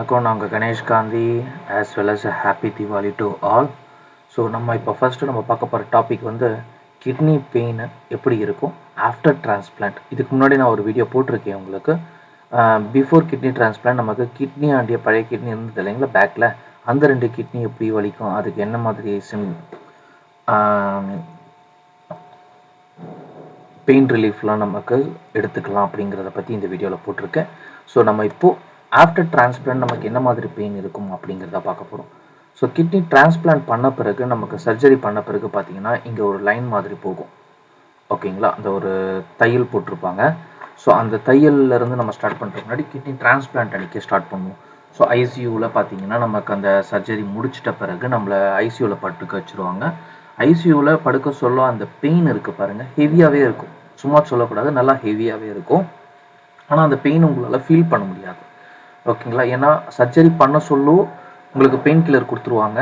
வணக்கம். நாங்கள் Ganesh Gandhi as well as happy Deepavali to all so நம்ம இப்போ ஃபஸ்ட்டு நம்ம பார்க்க போகிற டாபிக் வந்து கிட்னி பெயின் எப்படி இருக்கும்? ஆஃப்டர் டிரான்ஸ்பிளான்ட் இதுக்கு முன்னாடி நான் ஒரு வீடியோ போட்டிருக்கேன் உங்களுக்கு. பிஃபோர் கிட்னி டிரான்ஸ்பிளான்ட் நமக்கு கிட்னி ஆண்டிய பழைய கிட்னி இருந்தது இல்லைங்களா? பேக்கில் அந்த ரெண்டு கிட்னி எப்படி வலிக்கும்? அதுக்கு என்ன மாதிரி சிம் பெயின் ரிலீஃப்லாம் நமக்கு எடுத்துக்கலாம் அப்படிங்கிறத பற்றி இந்த வீடியோவில் போட்டிருக்கேன். ஸோ நம்ம இப்போது ஆஃப்டர் டிரான்ஸ்பிளான்ட் நமக்கு என்ன மாதிரி பெயின் இருக்கும் அப்படிங்கிறத பார்க்க போகிறோம் ஸோ கிட்னி டிரான்ஸ்பிளான்ட் பண்ண பிறகு நமக்கு சர்ஜரி பண்ண பிறகு பார்த்தீங்கன்னா இங்கே ஒரு லைன் மாதிரி போகும். ஓகேங்களா அந்த ஒரு தையல் போட்டிருப்பாங்க. ஸோ அந்த தையல்ல இருந்து நம்ம ஸ்டார்ட் பண்ணுறதுக்கு முன்னாடி கிட்னி டிரான்ஸ்பிளான்ட் அன்றைக்கி ஸ்டார்ட் பண்ணுவோம். ஸோ ஐசியூவில் பார்த்தீங்கன்னா நமக்கு அந்த சர்ஜரி முடிச்சிட்ட பிறகு நம்மளை ஐசியூவில் படுக்க வச்சுருவாங்க. ஐசியூவில் படுக்க சொல்ல அந்த பெயின் இருக்குது பாருங்கள் ஹெவியாகவே இருக்கும். சும்மா சொல்லக்கூடாது. நல்லா ஹெவியாகவே இருக்கும். ஆனால் அந்த பெயின் உங்களால் ஃபீல் பண்ண முடியாது. ஓகேங்களா? ஏன்னா சர்ஜரி பண்ண சொல்லும் உங்களுக்கு பெயின் கில்லர் கொடுத்துருவாங்க.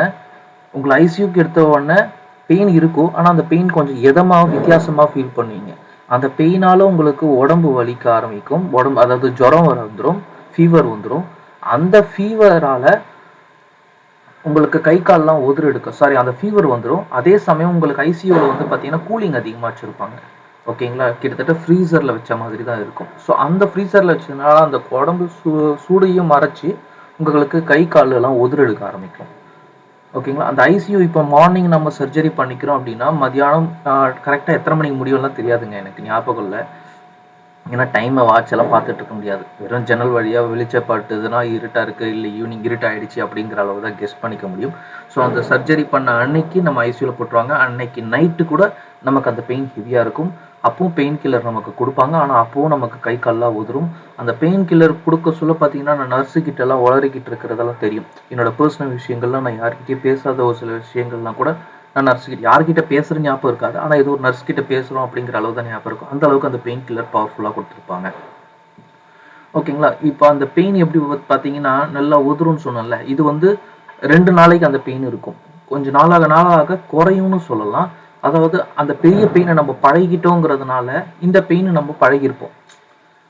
உங்களை ஐசியூக்கு எடுத்த உடனே பெயின் இருக்கும். ஆனால் அந்த பெயின் கொஞ்சம் எதமாக வித்தியாசமாக ஃபீல் பண்ணுவீங்க. அந்த பெயினால உங்களுக்கு உடம்பு வலிக்க ஆரம்பிக்கும். உடம்பு அதாவது ஜுரம் வர வந்துடும் ஃபீவர் வந்துடும் அந்த ஃபீவரால் உங்களுக்கு கை கால்லாம் உதிர் எடுக்கும். சாரி அந்த ஃபீவர் வந்துடும் அதே சமயம் உங்களுக்கு ஐசியூவில் வந்து பார்த்தீங்கன்னா கூலிங் அதிகமாக வச்சுருப்பாங்க. ஓகேங்களா? கிட்டத்தட்ட ஃப்ரீசரில் வச்ச மாதிரி தான் இருக்கும். ஸோ அந்த ஃப்ரீசரில் வச்சதுனால அந்த உடம்பு சூ சூடையும் மறைச்சி உங்களுக்கு கை காலெல்லாம் உதிர் எடுக்க ஆரம்பிக்கும். ஓகேங்களா? அந்த ஐசியூ இப்போ மார்னிங் நம்ம சர்ஜரி பண்ணிக்கிறோம் அப்படின்னா மதியானம் கரெக்டாக எத்தனை மணிக்கு முடியும்லாம் தெரியாதுங்க எனக்கு ஞாபகம் இல்லை. ஏன்னா டைமை வாட்ச் எல்லாம் பார்த்துட்டு இருக்க முடியாது. வெறும் ஜன்னல் வழியாக வெளிச்சப்பட்டதுன்னா இருட்டாக இருக்குது இல்லை ஈவினிங் இருட் ஆயிடுச்சு அப்படிங்கிற அளவு தான் கெஸ் பண்ணிக்க முடியும். ஸோ அந்த சர்ஜரி பண்ண அன்னைக்கு நம்ம ஐசியூவில் போட்டுருவாங்க. அன்னைக்கு நைட்டு கூட நமக்கு அந்த பெயின் ஹெவியாக இருக்கும். அப்பவும் பெயின் கில்லர் நமக்கு கொடுப்பாங்க. ஆனால் அப்பவும் நமக்கு கை கால்லாம் உதிரும் அந்த பெயின் கில்லர் கொடுக்க சொல்ல பார்த்தீங்கன்னா நான் நர்ஸு கிட்ட எல்லாம் உளறிக்கிட்டு இருக்கிறதெல்லாம் தெரியும். என்னோட பர்சனல் விஷயங்கள்லாம் நான் யார்கிட்டயும் பேசாத ஒரு சில விஷயங்கள்லாம் கூட நான் நர்ஸ் கிட்ட யார்கிட்ட பேசுகிற ஞாபகம் இருக்காது. ஆனால் ஏதோ ஒரு நர்ஸ் கிட்ட பேசுகிறோம் அப்படிங்கிற அளவு தான் ஞாபகம் இருக்கும். அந்த அளவுக்கு அந்த பெயின் கில்லர் பவர்ஃபுல்லாக கொடுத்துருப்பாங்க. ஓகேங்களா? இப்போ அந்த பெயின் எப்படி பார்த்தீங்கன்னா நல்லா உதிரும்னு சொன்னேன்ல இது வந்து ரெண்டு நாளைக்கு அந்த பெயின் இருக்கும். கொஞ்சம் நாளாக நாளாக குறையும்னு சொல்லலாம். அதாவது அந்த பெரிய பெயினை நம்ம பழகிட்டோங்கிறதுனால இந்த பெயினை நம்ம பழகிருப்போம்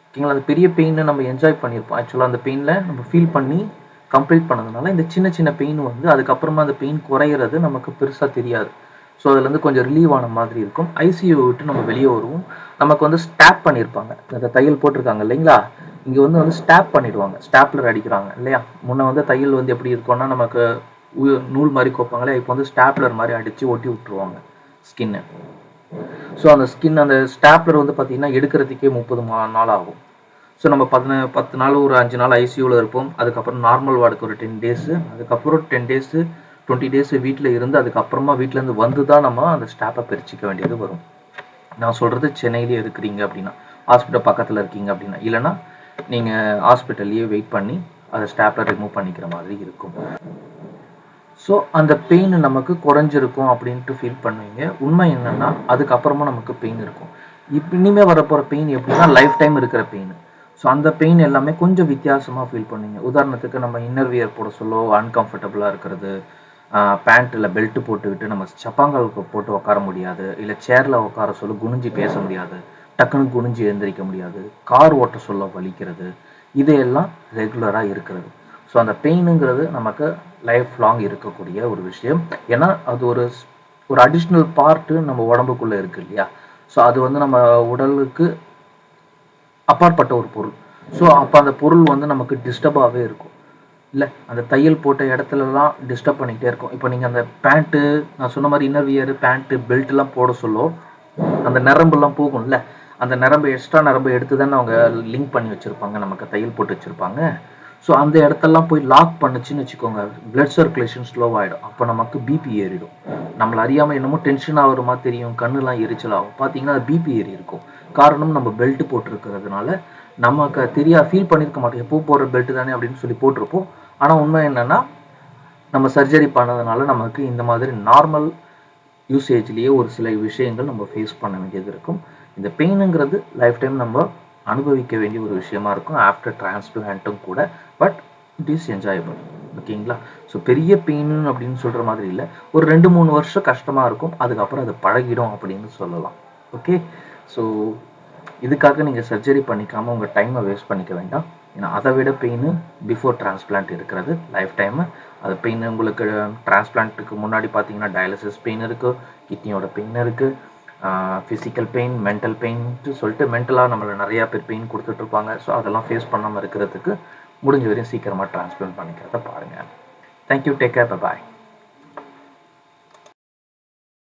ஓகேங்களா? அந்த பெரிய பெயினை நம்ம என்ஜாய் பண்ணியிருப்போம். ஆக்சுவலாக அந்த பெயினில் நம்ம ஃபீல் பண்ணி கம்ப்ளீட் பண்ணதுனால இந்த சின்ன சின்ன பெயின் வந்து அதுக்கப்புறமா அந்த பெயின் குறையிறது நமக்கு பெருசாக தெரியாது. ஸோ அதுலேருந்து கொஞ்சம் ரிலீவ் ஆன மாதிரி இருக்கும். ஐசியூ விட்டு நம்ம வெளியே வருவோம். நமக்கு வந்து ஸ்டாப் பண்ணியிருப்பாங்க அந்த தையல் போட்டிருக்காங்க இல்லைங்களா? இங்கே வந்து வந்து ஸ்டாப் பண்ணிடுவாங்க. ஸ்டாப்லர் அடிக்கிறாங்க இல்லையா? முன்ன வந்து தையல் வந்து எப்படி இருக்கும்னா நமக்கு நூல் மாதிரி கோப்பாங்களே இப்போ வந்து ஸ்டாப்லர் மாதிரி அடித்து ஒட்டி விட்டுருவாங்க ஸ்கின்னு ஸோ அந்த ஸ்கின் அந்த ஸ்டாப்லர் வந்து பார்த்தீங்கன்னா எடுக்கிறதுக்கே முப்பது மா நாள் ஆகும். ஸோ நம்ம பத்து பத்து நாள் ஒரு அஞ்சு நாள் ஐசியூவில் இருப்போம். அதுக்கப்புறம் நார்மல் வார்டுக்கு ஒரு டென் டேஸு அதுக்கப்புறம் டென் டேஸு டுவெண்ட்டி டேஸ் வீட்டில் இருந்து அதுக்கப்புறமா வீட்டிலேருந்து வந்து தான் நம்ம அந்த ஸ்டாப்பை பிரிச்சிக்க வேண்டியது வரும். நான் சொல்கிறது சென்னையிலே இருக்கிறீங்க அப்படின்னா ஹாஸ்பிட்டல் பக்கத்தில் இருக்கீங்க அப்படின்னா இல்லைன்னா நீங்கள் ஹாஸ்பிட்டல்லையே வெயிட் பண்ணி அதை ஸ்டாப்பை ரிமூவ் பண்ணிக்கிற மாதிரி இருக்கும். ஸோ அந்த பெயின் நமக்கு குறைஞ்சிருக்கும் அப்படின்ட்டு ஃபீல் பண்ணுவீங்க. உண்மை என்னன்னா அதுக்கப்புறமா நமக்கு பெயின் இருக்கும். இப்போ இனிமே வரப்போகிற பெயின் எப்படின்னா லைஃப் டைம் இருக்கிற பெயின் ஸோ அந்த பெயின் எல்லாமே கொஞ்சம் வித்தியாசமாக ஃபீல் பண்ணுவீங்க உதாரணத்துக்கு நம்ம இன்னர் வியர் போட சொல்ல அன்கம்ஃபர்டபுளாக இருக்கிறது பேண்ட்டில் பெல்ட் போட்டுக்கிட்டு நம்ம சப்பாங்காலுக்கு போட்டு உட்கார முடியாது இல்லை சேரில் உட்கார சொல்ல குனிஞ்சு பேச முடியாது டக்குன்னு குனிஞ்சு எழுந்திரிக்க முடியாது கார் ஓட்ட சொல்ல வலிக்கிறது இதையெல்லாம் ரெகுலராக இருக்கிறது. ஸோ அந்த பெயினுங்கிறது நமக்கு லைஃப் லாங் இருக்கக்கூடிய ஒரு விஷயம். ஏன்னா அது ஒரு ஒரு அடிஷ்னல் பார்ட்டு நம்ம உடம்புக்குள்ளே இருக்குது இல்லையா? ஸோ அது வந்து நம்ம உடலுக்கு அப்பாற்பட்ட ஒரு பொருள். ஸோ அப்போ அந்த பொருள் வந்து நமக்கு டிஸ்டர்பாகவே இருக்கும். இல்லை அந்த தையல் போட்ட இடத்துலலாம் டிஸ்டர்ப் பண்ணிக்கிட்டே இருக்கும். இப்போ நீங்கள் அந்த பேண்ட்டு நான் சொன்ன மாதிரி இன்னர்வியரு பேண்ட்டு பெல்ட்லாம் போட சொல்லோ அந்த நரம்புலாம் போகும்ல அந்த நரம்பு எக்ஸ்ட்ரா நரம்பு எடுத்து தானே அவங்க லிங்க் பண்ணி வச்சுருப்பாங்க நமக்கு தையல் போட்டு வச்சுருப்பாங்க. ஸோ அந்த இடத்தெல்லாம் போய் லாக் பண்ணுச்சுன்னு வச்சுக்கோங்க. பிளட் சர்க்குலேஷன் ஸ்லோ ஆகிடும் அப்போ நமக்கு பிபி ஏறிடும். நம்மளை அறியாமல் என்னமோ டென்ஷன் ஆகிற மாதிரி தெரியும். கண்ணுலாம் எரிச்சல் ஆகும். பார்த்தீங்கன்னா பிபி ஏறி இருக்கும். காரணம் நம்ம பெல்ட் போட்டிருக்கிறதுனால நமக்கு தெரியா ஃபீல் பண்ணியிருக்க மாட்டோம். எப்போ போடுற பெல்ட் தானே அப்படின்னு சொல்லி போட்டிருப்போம். ஆனால் உண்மை என்னென்னா நம்ம சர்ஜரி பண்ணதுனால நமக்கு இந்த மாதிரி நார்மல் யூசேஜ்லேயே ஒரு சில விஷயங்கள் நம்ம ஃபேஸ் பண்ண வேண்டியது இருக்கும். இந்த பெயினுங்கிறது லைஃப் டைம் நம்ம அனுபவிக்க வேண்டிய ஒரு விஷயமா இருக்கும். ஆஃப்டர் டிரான்ஸ்பிளான்ட்டும் கூட பட் இட் இஸ் என்ஜாயபிள் ஓகேங்களா? ஸோ பெரிய பெயின் அப்படின்னு சொல்கிற மாதிரி இல்லை. ஒரு ரெண்டு மூணு வருஷம் கஷ்டமாக இருக்கும். அதுக்கப்புறம் அது பழகிடும் அப்படின்னு சொல்லலாம். ஓகே? ஸோ இதுக்காக நீங்கள் சர்ஜரி பண்ணிக்காமல் உங்கள் டைமை வேஸ்ட் பண்ணிக்க வேண்டாம். ஏன்னா அதை விட பெயின் பிஃபோர் டிரான்ஸ்பிளான்ட் இருக்கிறது. லைஃப் டைம் அது பெயின் உங்களுக்கு டிரான்ஸ்பிளான்ட்டுக்கு முன்னாடி பார்த்தீங்கன்னா டயாலிசிஸ் பெயின் இருக்குது கிட்னியோட பெயின் இருக்குது ஃபிசிக்கல் பெயின் மென்டல் பெயின்ட்டு சொல்லிட்டு மென்டலாக நம்மளை நிறையா பேர் பெயின் கொடுத்துட்ருப்பாங்க. ஸோ அதெல்லாம் ஃபேஸ் பண்ணாமல் இருக்கிறதுக்கு முடிஞ்ச வரையும் சீக்கிரமாக டிரான்ஸ்பிளான்ட் பண்ணிக்கிறத பாருங்கள் தேங்க்யூ டேக் கேர் பாய்